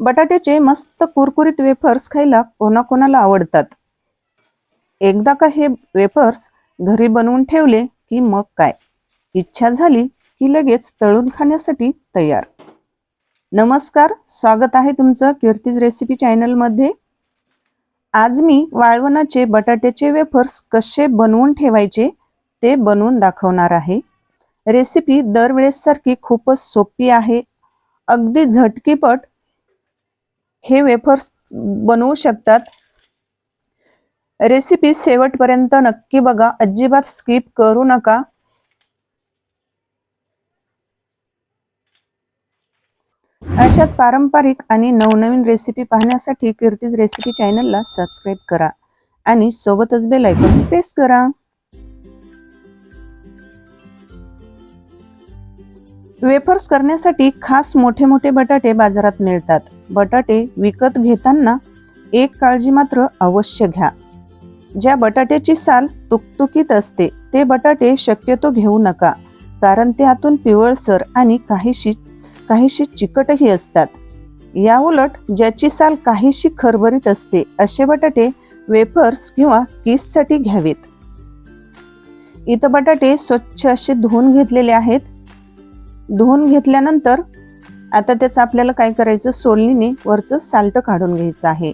बटाट्याचे मस्त कुरकुरीत वेफर्स खायला कोणाकोणाला आवडतात? एकदा का हे वेफर्स घरी बनवून ठेवले की मग काय? इच्छा झाली की लगेच तळून खाण्यासाठी तयार. नमस्कार स्वागत आहे तुमचं कीर्तीज रेसिपी चॅनलमध्ये आज मी वाळवणाचे बटाट्याचे वेफर्स कसे बनवून ठेवायचे ते बनवून दाखवणार आहे. रेसिपी दरवेळेससारखी खूपच सोपी आहे. अगदी झटकीपट हे वेफर्स बनवू शकतात. रेसिपी शेवटपर्यंत नक्की बघा. अजिबात स्किप करू नका. अशाच पारंपरिक आणि नवनवीन रेसिपी पाहण्यासाठी कीर्तीज रेसिपी चॅनलला सबस्क्राईब करा आणि सोबतच बेल आयकॉन प्रेस करा. वेफर्स करण्यासाठी खास मोठे मोठे बटाटे बाजारात मिळतात. बटाटे विकत घेताना एक काळजी मात्र अवश्य घ्या. ज्या बटाट्याची साल तुकतुकीत असते ते बटाटे शक्यतो घेऊ नका कारण ते आतून पिवळसर आणि काहीशी काहीशी चिकटही असतात. याउलट ज्याची साल काहीशी खरबरीत असते असे बटाटे वेफर्स किंवा किससाठी घ्यावेत. इथं बटाटे स्वच्छ असे धुवून घेतलेले आहेत. धुवून घेतल्यानंतर आता त्याचं आपल्याला काय करायचं? सोलणीने वरचं साल्ट काढून घ्यायचं आहे.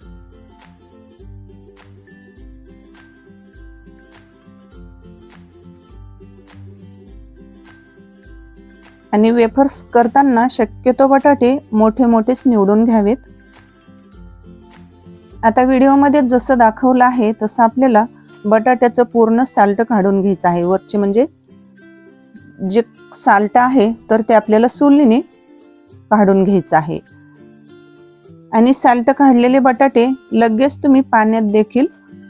आणि वेफर्स करताना शक्यतो बटाटे मोठे मोठेच निवडून घ्यावेत. आता व्हिडिओमध्ये जसं दाखवलं आहे तसं आपल्याला बटाट्याचं पूर्ण साल्ट काढून घ्यायचं आहे. वरचे म्हणजे जे साल्ट आहे तर ते आपल्याला सुलीने काढून घ्यायचं आहे. आणि साल्ट काढलेले बटाटे लगेच तुम्ही पाण्यात देखील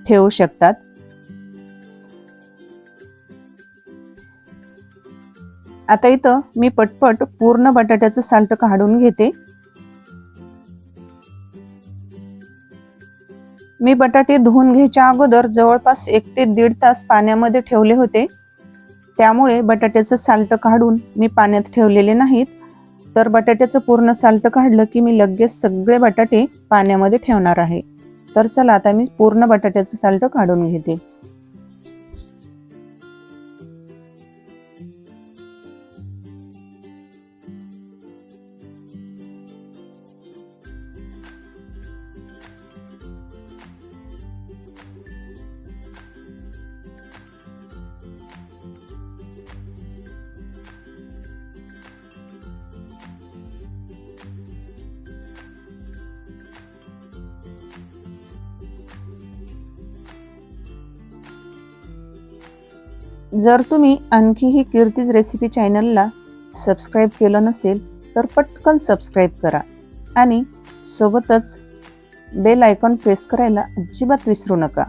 ठेवू शकतात. आता इथं मी पटपट पूर्ण बटाट्याचं साल्ट काढून घेते. मी बटाटे धुवून घ्यायच्या अगोदर जवळपास एक ते दीड तास पाण्यामध्ये ठेवले होते. त्यामुळे बटाट्याचं साल्ट काढून मी पाण्यात ठेवलेले नाहीत. तर बटाट्याचं पूर्ण साल्ट काढलं की मी लगेच सगळे बटाटे पाण्यामध्ये ठेवणार आहे. तर चला आता मी पूर्ण बटाट्याचं साल्ट काढून घेते. जर तुम्ही आणखी ही कीर्तीज रेसिपी चॅनलला सबस्क्राईब केलं नसेल तर पटकन सबस्क्राईब करा आणि सोबतच बेल आयकॉन प्रेस करायला अजिबात विसरू नका.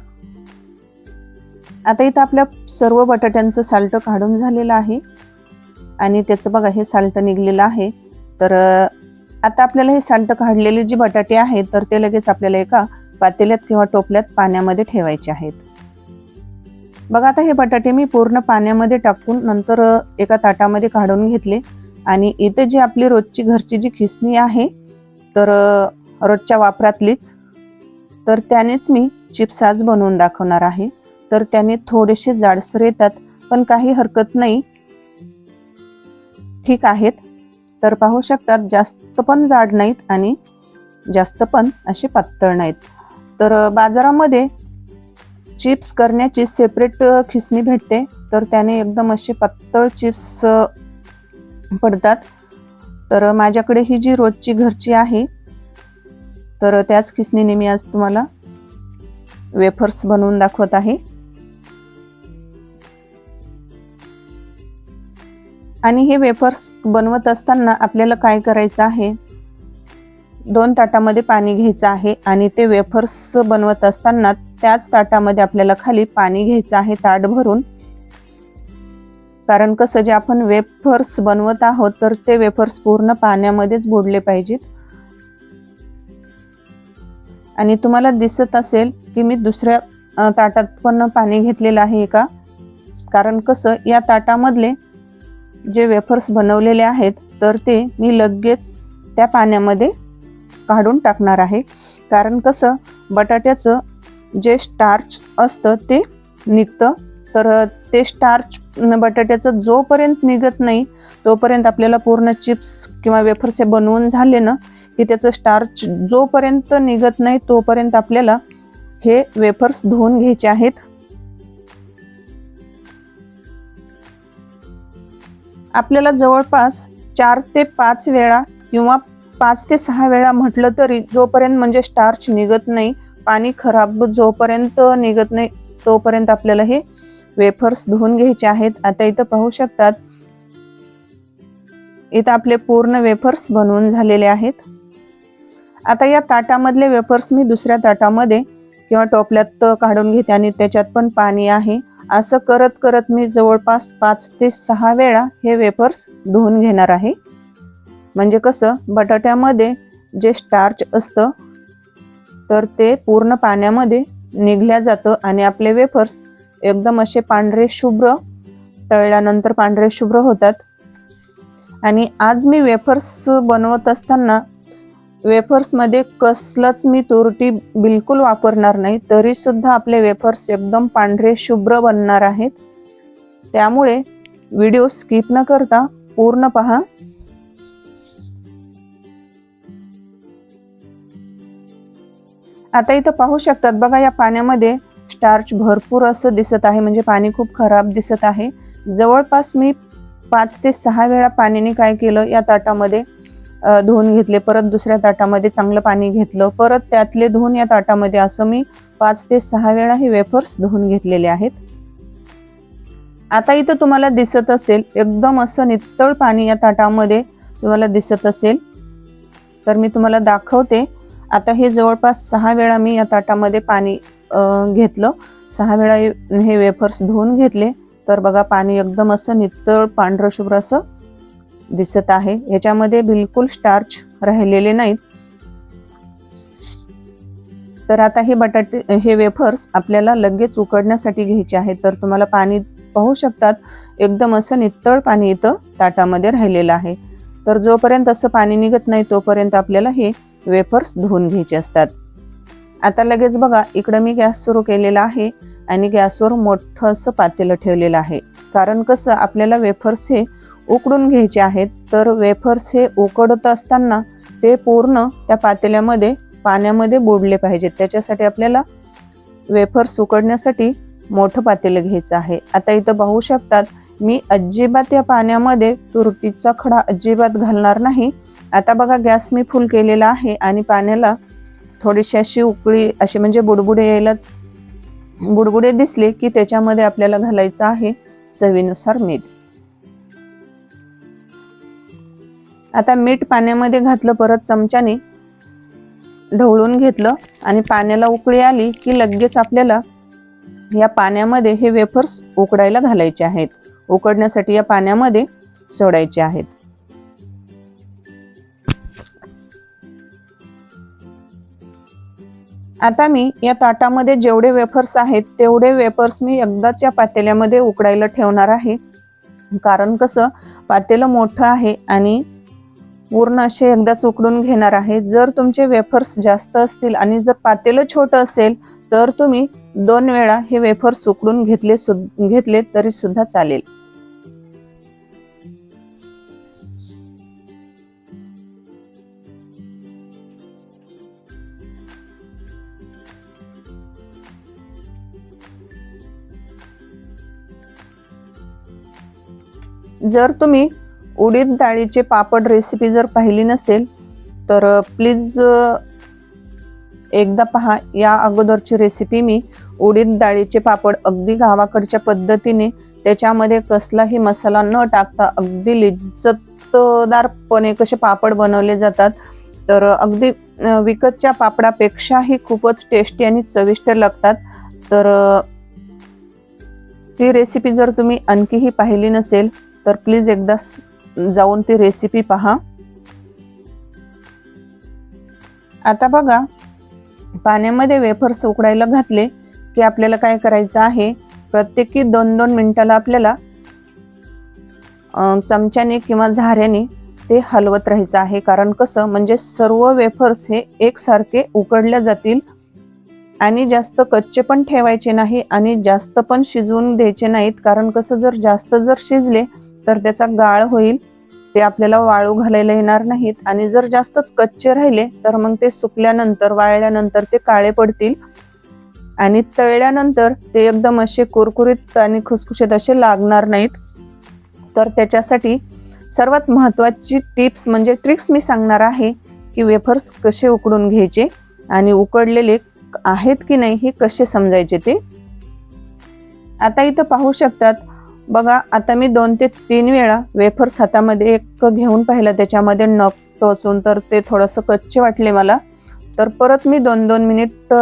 आता इथं आपल्या सर्व बटाट्यांचं साल्ट काढून झालेलं आहे आणि त्याचं बघा हे साल्ट निघलेलं आहे. तर आता आपल्याला हे साल्ट काढलेले जे बटाटे आहेत तर ते लगेच आपल्याला एका पातेल्यात किंवा टोपल्यात पाण्यामध्ये ठेवायचे आहेत. बघा आता हे बटाटे मी पूर्ण पाण्यामध्ये टाकून नंतर एका ताटामध्ये काढून घेतले. आणि इथे जी आपली रोजची घरची जी खिसणी आहे तर रोजच्या वापरातलीच. तर त्यानेच मी चिप्स आज बनवून दाखवणार आहे. तर त्याने थोडेसे जाडसर येतात पण काही हरकत नाही. ठीक आहेत. तर पाहू शकतात जास्त पण जाड नाहीत आणि जास्त पण असे पातळ नाहीत. तर बाजारामध्ये चिप्स करण्याची सेपरेट खिसणी भेटते. तर त्याने एकदम असे पातळ चिप्स पडतात. तर माझ्याकडे ही जी रोजची घरची आहे तर त्याच खिसणीने मी आज तुम्हाला वेफर्स बनवून दाखवत आहे. आणि हे वेफर्स बनवत असताना आपल्याला काय करायचं आहे? दोन ताटामध्ये पाणी घ्यायचं आहे आणि ते वेफर्स बनवत असताना त्याच ताटामध्ये आपल्याला खाली पाणी घ्यायचं आहे ताट भरून. कारण कसं जे आपण वेफर्स बनवत आहोत तर ते वेफर्स पूर्ण पाण्यामध्येच बुडले पाहिजेत. आणि तुम्हाला दिसत असेल की मी दुसऱ्या ताटात पण पाणी घेतलेलं आहे का? कारण कसं या ताटामधले जे वेफर्स बनवलेले आहेत तर ते मी लगेच त्या पाण्यामध्ये काढून टाकणार आहे. कारण कसं बटाट्याचं जे स्टार्च असतं ते निघतं. तर ते स्टार्च बटाट्याचं जोपर्यंत निघत नाही तोपर्यंत आपल्याला पूर्ण चिप्स किंवा वेफर्स हे बनवून झाले ना की त्याचं स्टार्च जोपर्यंत निघत नाही तोपर्यंत आपल्याला हे वेफर्स धुवून घ्यायचे आहेत. आपल्याला जवळपास चार ते पाच वेळा किंवा पाच ते सहा वेळा म्हटलं तरी जोपर्यंत म्हणजे स्टार्च निघत नाही पाणी खराब जोपर्यंत निघत नाही तोपर्यंत आपल्याला हे वेफर्स धुवून घ्यायचे आहेत. आता इथं पाहू शकतात इथं आपले पूर्ण वेफर्स बनवून झालेले आहेत. आता या ताटामधले वेफर्स मी दुसऱ्या ताटामध्ये किंवा टोपल्यात काढून घेते आणि त्याच्यात पण पाणी आहे. असं करत करत मी जवळपास पाच ते सहा वेळा हे वेफर्स धुवून घेणार आहे. म्हणजे कसं बटाट्यामध्ये जे स्टार्च असतं तर ते पूर्ण पाण्यामध्ये निघल्या जातं आणि आपले वेफर्स एकदम असे पांढरे शुभ्र तळल्यानंतर पांढरे शुभ्र होतात. आणि आज मी वेफर्स बनवत असताना वेफर्समध्ये कसलंच मी तुरटी बिलकुल वापरणार नाही तरीसुद्धा आपले वेफर्स एकदम पांढरे शुभ्र बनणार आहेत. त्यामुळे व्हिडिओ स्किप न करता पूर्ण पहा. आता इथं पाहू शकतात बघा या पाण्यामध्ये स्टार्च भरपूर असं दिसत आहे म्हणजे पाणी खूप खराब दिसत आहे. जवळपास मी पाच ते सहा वेळा पाण्याने काय केलं या ताटामध्ये धुवून घेतले परत दुसऱ्या ताटामध्ये चांगलं पाणी घेतलं परत त्यातले धुवून या ताटामध्ये असं मी पाच ते सहा वेळा हे वेफर्स धुवून घेतलेले आहेत. आता इथं तुम्हाला दिसत असेल एकदम असं नितळ पाणी या ताटामध्ये तुम्हाला दिसत असेल. तर मी तुम्हाला दाखवते आता हे जवळपास सहा वेळा मी या ताटामध्ये पाणी घेतलं. सहा वेळा हे वेफर्स धुवून घेतले. तर बघा पाणी एकदम असं नितळ पांढरं शुभ्र असं दिसत आहे. याच्यामध्ये बिलकुल स्टार्च राहिलेले नाहीत. तर आता हे बटाटे हे वेफर्स आपल्याला लगेच उकडण्यासाठी घ्यायचे आहेत. तर तुम्हाला पाणी पाहू शकतात एकदम असं नितळ पाणी इथं ताटामध्ये राहिलेलं आहे. तर जोपर्यंत असं पाणी निघत नाही तोपर्यंत आपल्याला हे वेफर्स धुवून घ्यायचे असतात. आता लगेच बघा इकडं मी गॅस सुरू केलेला आहे आणि गॅसवर मोठं असं पातेलं ठेवलेलं आहे. कारण कसं आपल्याला वेफर्स हे उकडून घ्यायचे आहेत तर वेफर्स हे उकडत असताना ते पूर्ण त्या पातेल्यामध्ये पाण्यामध्ये बुडले पाहिजेत. त्याच्यासाठी आपल्याला वेफर्स उकडण्यासाठी मोठं पातेलं घ्यायचं आहे. आता इथं पाहू शकतात मी अजिबात या पाण्यामध्ये तुरटीचा खडा अजिबात घालणार नाही. आता बघा गॅस मी फुल केलेला आहे आणि पाण्याला थोडीशी अशी उकळी अशी म्हणजे बुडबुडे यायला बुडबुडे दिसले की त्याच्यामध्ये आपल्याला घालायचं आहे चवीनुसार मीठ. आता मीठ पाण्यामध्ये घातलं परत चमच्याने ढवळून घेतलं आणि पाण्याला उकळी आली की लगेच आपल्याला या पाण्यामध्ये हे वेफर्स उकडायला घालायचे आहेत. उकडण्यासाठी या पाण्यामध्ये सोडायचे आहेत. आता मी या ताटामध्ये जेवढे वेफर्स आहेत तेवढे वेफर्स मी एकदाच या पातेल्यामध्ये उकडायला ठेवणार आहे. कारण कसं पातेलं मोठं आहे आणि पूर्ण असे एकदाच उकडून घेणार आहे. जर तुमचे वेफर्स जास्त असतील आणि जर पातेलं छोटं असेल तर तुम्ही दोन वेळा हे वेफर्स उकडून घेतले सु घेतले तरी सुद्धा चालेल. जर तुम्ही उडीद डाळीचे पापड रेसिपी जर पाहिली नसेल तर प्लीज एकदा पहा. या अगोदरची रेसिपी मी उडीद डाळीचे पापड अगदी गावाकडच्या पद्धतीने त्याच्यामध्ये कसलाही मसाला न टाकता अगदी लिज्जतदारपणे कसे पापड बनवले जातात. तर अगदी विकतच्या पापडापेक्षाही खूपच टेस्टी आणि चविष्ट लागतात. तर ती रेसिपी जर तुम्ही आणखीही पाहिली नसेल तर प्लीज एकदा जाऊन ती रेसिपी पहा. आता बघा पाण्यामध्ये वेफर्स उकडायला घातले की आपल्याला काय करायचं आहे? प्रत्येकी दोन दोन मिनिटाला आपल्याला चमच्याने किंवा झाऱ्याने ते हलवत राहायचं आहे. कारण कसं? म्हणजे सर्व वेफर्स हे एकसारखे उकडल्या जातील आणि जास्त कच्चे पण ठेवायचे नाही आणि जास्त पण शिजवून द्यायचे नाहीत. कारण कसं? जर जास्त जर शिजले तर त्याचा गाळ होईल. ते आपल्याला वाळू घालायला येणार नाहीत. आणि जर जास्तच कच्चे राहिले तर मग ते सुकल्यानंतर वाळल्यानंतर ते काळे पडतील. आणि तळल्यानंतर ते एकदम असे कुरकुरीत आणि खुसखुशीत असे लागणार नाहीत. तर त्याच्यासाठी सर्वात महत्त्वाची टिप्स म्हणजे ट्रिक्स मी सांगणार आहे की वेफर्स कसे उकडून घ्यायचे आणि उकडलेले आहेत की नाही हे कसे समजायचे ते. आता इथं पाहू शकतात बघा आता मी दोन ते तीन वेळा वेफर्स हातामध्ये एक घेऊन पाहिलं त्याच्यामध्ये नख टोचून तर ते थोडंसं कच्चे वाटले मला. तर परत मी दोन दोन मिनिट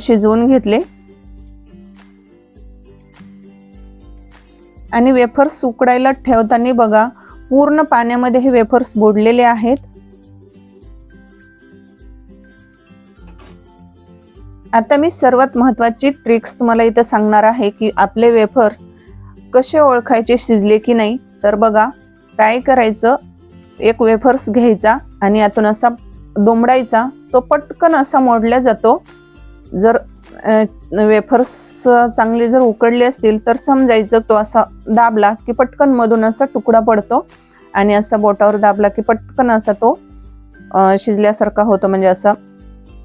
शिजवून घेतले. आणि वेफर्स उकडायला ठेवताना बघा पूर्ण पाण्यामध्ये हे वेफर्स बुडलेले आहेत. आता मी सर्वात महत्त्वाची ट्रिक्स तुम्हाला इथं सांगणार आहे की आपले वेफर्स कसे ओळखायचे शिजले की नाही. तर बघा काय करायचं एक वेफर्स घ्यायचा आणि आतून असा दोंबडायचा तो पटकन असा मोडला जातो. जर वेफर्स चांगले जर उकडले असतील तर समजायचं तो असा दाबला की पटकन मधून असा तुकडा पडतो आणि असा बोटावर दाबला की पटकन असा तो शिजल्यासारखा होतो. म्हणजे असा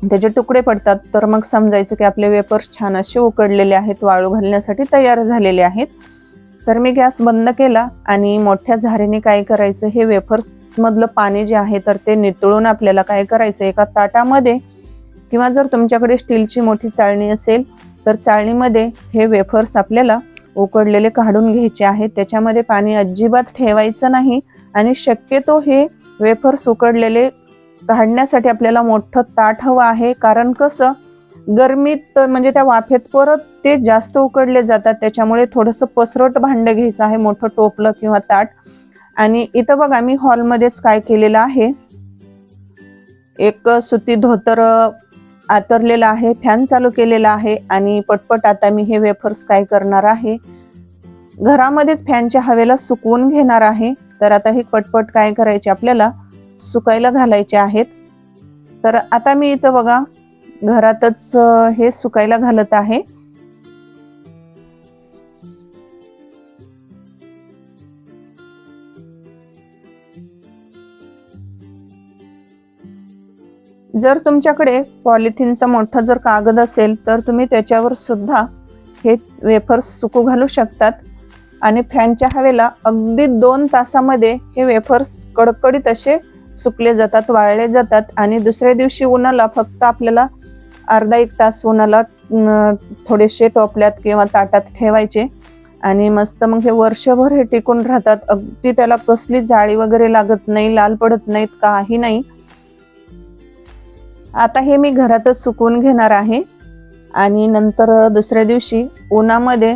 त्याचे तुकडे पडतात. तर मग समजायचं की आपले वेपर्स छान असे उकडलेले आहेत वाळू घालण्यासाठी तयार झालेले आहेत. तर मी गॅस बंद केला आणि मोठ्या झारेने काय करायचं हे वेफर्समधलं पाणी जे आहे तर ते नितळून आपल्याला काय करायचं एका ताटामध्ये किंवा जर तुमच्याकडे स्टीलची मोठी चाळणी असेल तर चाळणीमध्ये हे वेफर्स आपल्याला उकडलेले काढून घ्यायचे आहेत. त्याच्यामध्ये पाणी अजिबात ठेवायचं नाही आणि शक्यतो हे वेफर्स उकडलेले काढण्यासाठी आपल्याला मोठं ताट हवं आहे. कारण कसं गरमीत म्हणजे त्या वाफेत परत ते जास्त उकडले जातात. त्याच्यामुळे थोडंसं पसरट भांडं घ्यायचं आहे मोठं टोपलं किंवा ताट. आणि इथं बघा मी हॉलमध्येच काय केलेलं आहे. एक सुती धोतर आतरलेलं आहे फॅन चालू केलेला आहे आणि पटपट आता मी हे वेफर्स काय करणार आहे. घरामध्येच फॅनच्या हवेला सुकवून घेणार आहे. तर आता हे पटपट काय करायचे आपल्याला? सुकायला घालायचे आहेत. तर आता मी इथं बघा घरातच हे सुकायला घालत आहे. जर तुमच्याकडे पॉलिथिनचा मोठा जर कागद असेल तर तुम्ही त्याच्यावर सुद्धा हे वेफर्स सुकू घालू शकतात. आणि फॅनच्या हवेला अगदी दोन तासामध्ये हे वेफर्स कडकडीत असे सुकले जातात वाळले जातात आणि दुसऱ्या दिवशी उन्हाला फक्त आपल्याला अर्धा एक तास उन्हाला थोडेसे टोपल्यात किंवा ताटात ठेवायचे. आणि मस्त मग हे वर्षभर हे टिकून राहतात. अगदी त्याला कसली जाळी वगैरे लागत नाही लाल पडत नाहीत काही नाही. आता हे मी घरातच सुकवून घेणार आहे. आणि नंतर दुसऱ्या दिवशी उन्हामध्ये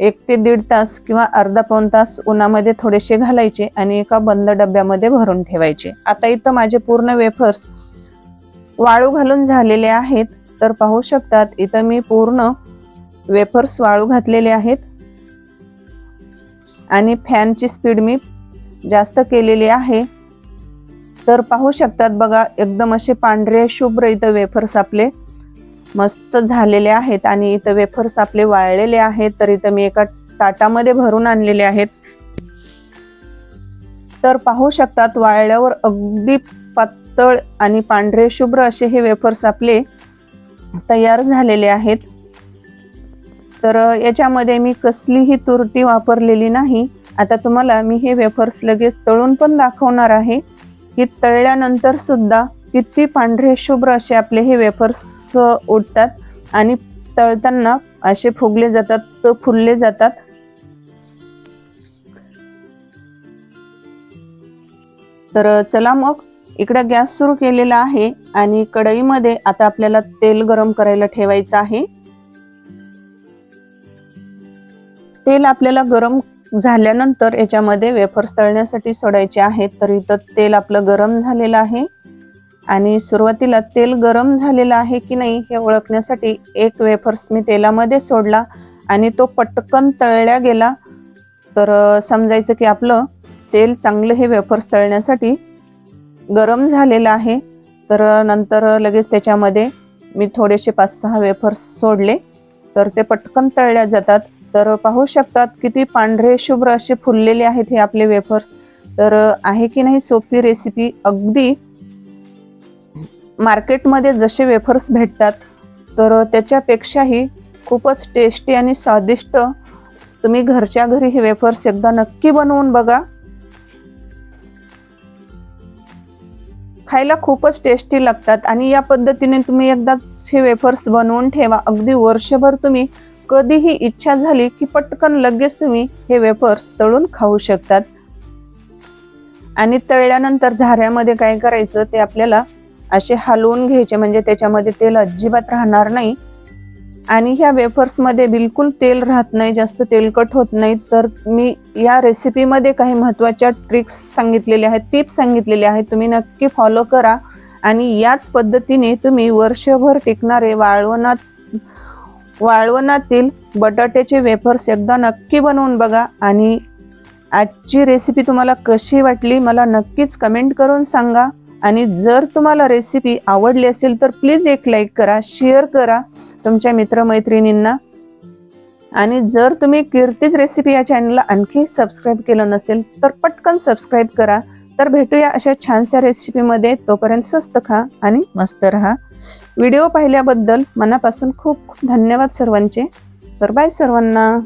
एक ते दीड तास किंवा अर्धा पाऊण तास उन्हामध्ये थोडेसे घालायचे आणि एका बंद डब्यामध्ये भरून ठेवायचे. आता इथं माझे पूर्ण वेफर्स वाळू घालून झालेले आहेत. तर पाहू शकतात इथं मी पूर्ण वेफर्स वाळू घातलेले आहेत. आणि फॅनची स्पीड मी जास्त केलेली आहे. तर पाहू शकतात बघा एकदम असे पांढरे शुभ्र इथं वेफर्स आपले. मस्त झालेले आहेत आणि इथं वेफर्स आपले वाळलेले आहेत तर इथं मी एका ताटामध्ये भरून आणलेले आहेत. तर पाहू शकतात वाळल्यावर अगदी पातळ आणि पांढरे शुभ्र असे हे वेफर्स आपले तयार झालेले आहेत. तर याच्यामध्ये मी कसलीही तुरटी वापरलेली नाही. आता तुम्हाला मी हे वेफर्स लगेच तळून पण दाखवणार आहे. की तळल्यानंतर सुद्धा किती पांढरे शुभ्र असे आपले हे वेफर्स उठतात आणि तळताना असे फुगले जातात फुलले जातात. तर चला मग इकडं गॅस सुरू केलेला आहे आणि कढईमध्ये आता आपल्याला तेल गरम करायला ठेवायचं आहे. तेल आपल्याला गरम झाल्यानंतर याच्यामध्ये वेफर्स तळण्यासाठी सोडायचे आहेत तर इथं तेल आपलं गरम झालेलं आहे. आणि सुरुवातीला तेल गरम झालेलं आहे की नाही हे ओळखण्यासाठी एक वेफर्स मी तेलामध्ये सोडला आणि तो पटकन तळल्या गेला. तर समजायचं की आपलं तेल चांगलं हे वेफर्स तळण्यासाठी गरम झालेलं आहे. तर नंतर लगेच त्याच्यामध्ये मी थोडेसे पाच सहा वेफर्स सोडले. तर ते पटकन तळल्या जातात. तर पाहू शकतात किती पांढरे शुभ्र असे फुललेले आहेत हे आपले वेफर्स तर आहे की नाही सोपी रेसिपी अगदी मार्केटमध्ये जसे वेफर्स भेटतात तर त्याच्यापेक्षाही खूपच टेस्टी आणि स्वादिष्ट तुम्ही घरच्या घरी हे वेफर्स एकदा नक्की बनवून बघा. खायला खूपच टेस्टी लागतात आणि या पद्धतीने तुम्ही एकदाच हे वेफर्स बनवून ठेवा. अगदी वर्षभर तुम्ही कधीही इच्छा झाली की पटकन लगेच तुम्ही हे वेफर्स तळून खाऊ शकतात. आणि तळल्यानंतर झाऱ्यामध्ये काय करायचं ते आपल्याला असे हलवून घ्यायचे म्हणजे त्याच्यामध्ये तेल अजिबात राहणार नाही. आणि ह्या वेफर्समध्ये बिलकुल तेल राहत नाही जास्त तेलकट होत नाही. तर मी या रेसिपीमध्ये काही महत्त्वाच्या ट्रिक्स सांगितलेल्या आहेत टिप्स सांगितलेल्या आहेत तुम्ही नक्की फॉलो करा. आणि याच पद्धतीने तुम्ही वर्षभर टिकणारे वाळवणात वाळवणातील बटाट्याचे वेफर्स एकदा नक्की बनवून बघा. आणि आजची रेसिपी तुम्हाला कशी वाटली मला नक्कीच कमेंट करून सांगा. आणि जर तुम्हाला रेसिपी आवडली असेल तर प्लीज एक लाईक करा शेअर करा तुमच्या मित्रमैत्रिणींना. आणि जर तुम्ही कीर्तीच रेसिपी या चॅनलला आणखी सबस्क्राईब केलं नसेल तर पटकन सबस्क्राईब करा. तर भेटूया अशा छानशा रेसिपीमध्ये तोपर्यंत स्वस्त खा आणि मस्त रहा. व्हिडिओ पाहिल्याबद्दल मनापासून खूप खूप धन्यवाद सर्वांचे. तर बाय सर्वांना.